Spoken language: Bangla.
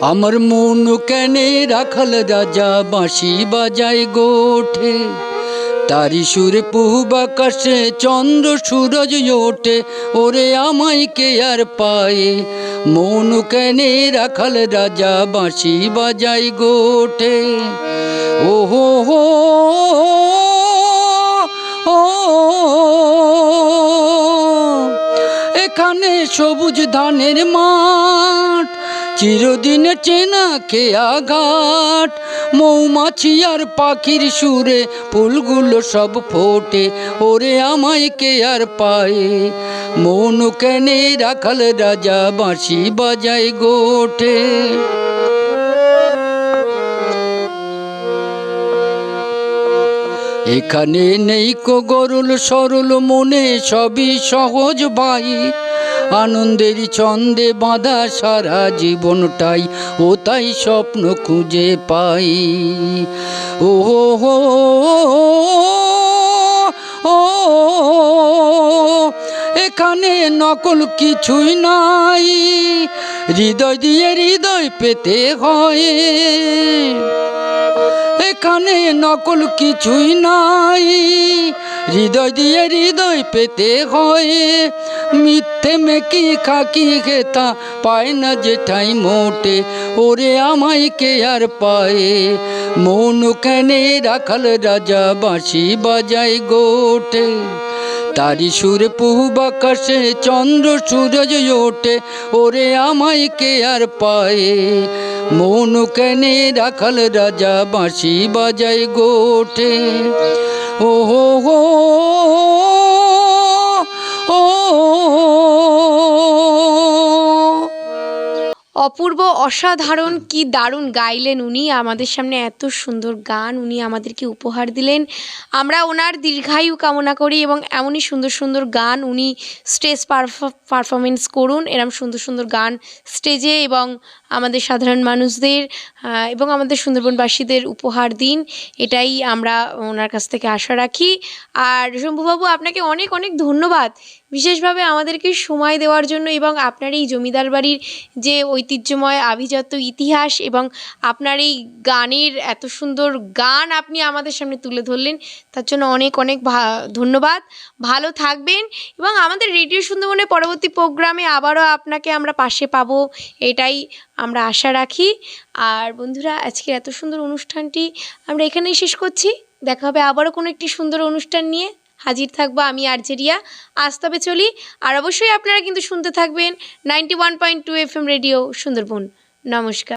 আমার মন কেনে রাখাল রাজা, বাঁশি বাজায় গোঠে। তারি সুরে আকাশে, চন্দ্র সূরজ ওঠে। ওরে আমায় কে আর পায়ে? মন কেনে রাখাল রাজা, বাঁশি বাজাই গোঠে। ও হো হো। এখানে সবুজ ধানের মাঠ চিরদিন চেনা খেয়া ঘাট মৌমাছি আর পাখির সুরে ফুলগুলো সব ফোটে। ওরে আমায় কে আর পায়ে? মন কেনে রাখাল রাজা, বাঁশি বাজায় গোঠে এখানে নেই কো গরুল সরল, মনে সবই সহজ ভাই। আনন্দের ছন্দে বাঁধা সারা জীবনটাই ও তাই স্বপ্ন খুঁজে পাই। ও হো ও, এখানে নকল কিছুই নাই। হৃদয় দিয়ে হৃদয় পেতে হয়। এখানে নকল কিছুই নাই। হৃদয় দিয়ে হৃদয় পেতে হয়। মিথ্যে মেকি খাকি খেতা পায় না যেটাই মোটে, ওরে আমায় কে আর পায়ে? মন কেনে রাখাল রাজা বাঁশি বাজায় গোটে। তারি সুরে পুব আকাশে চন্দ্র সূরজ ওঠে, ওরে আমায় কে আর পায়ে? মন কেনে রাখাল রাজা বাঁশি বাজায় গোঠে ও হো হো অপূর্ব, অসাধারণ, কি দারুণ গাইলেন উনি। আমাদের সামনে এত সুন্দর গান উনি আমাদেরকে উপহার দিলেন। আমরা ওনার দীর্ঘায়ু কামনা করি এবং এমনই সুন্দর সুন্দর গান উনি স্টেজ পারফরমেন্স করুন। এরম সুন্দর সুন্দর গান স্টেজে এবং আমাদের সাধারণ মানুষদের এবং আমাদের সুন্দরবনবাসীদের উপহার দিন। এটাই আমরা ওনার কাছ থেকে আশা রাখি। আর শম্ভুবাবু, আপনাকে অনেক অনেক ধন্যবাদ। বিশেষভাবে আমাদেরকে সময় দেওয়ার জন্য এবং আপনার এই জমিদার বাড়ির যে ঐতিহ্যময় আভিজাত্য ইতিহাস এবং আপনার এই গানের এত সুন্দর গান আপনি আমাদের সামনে তুলে ধরলেন, তার জন্য অনেক অনেক ধন্যবাদ। ভালো থাকবেন এবং আমাদের রেডিও সুন্দরবনের পরবর্তী প্রোগ্রামে আবারও আপনাকে আমরা পাশে পাবো, এটাই আমরা আশা রাখি। আর বন্ধুরা, আজকের এত সুন্দর অনুষ্ঠানটি আমরা এখানেই শেষ করছি। দেখা হবে আবারও কোনো একটি সুন্দর অনুষ্ঠান নিয়ে। হাজির থাকব আমি আর্জেরিয়া। আজ তবে চলি, আর অবশ্যই আপনারা কিন্তু শুনতে থাকবেন ninety one point two F M radio Sundarban. নমস্কার।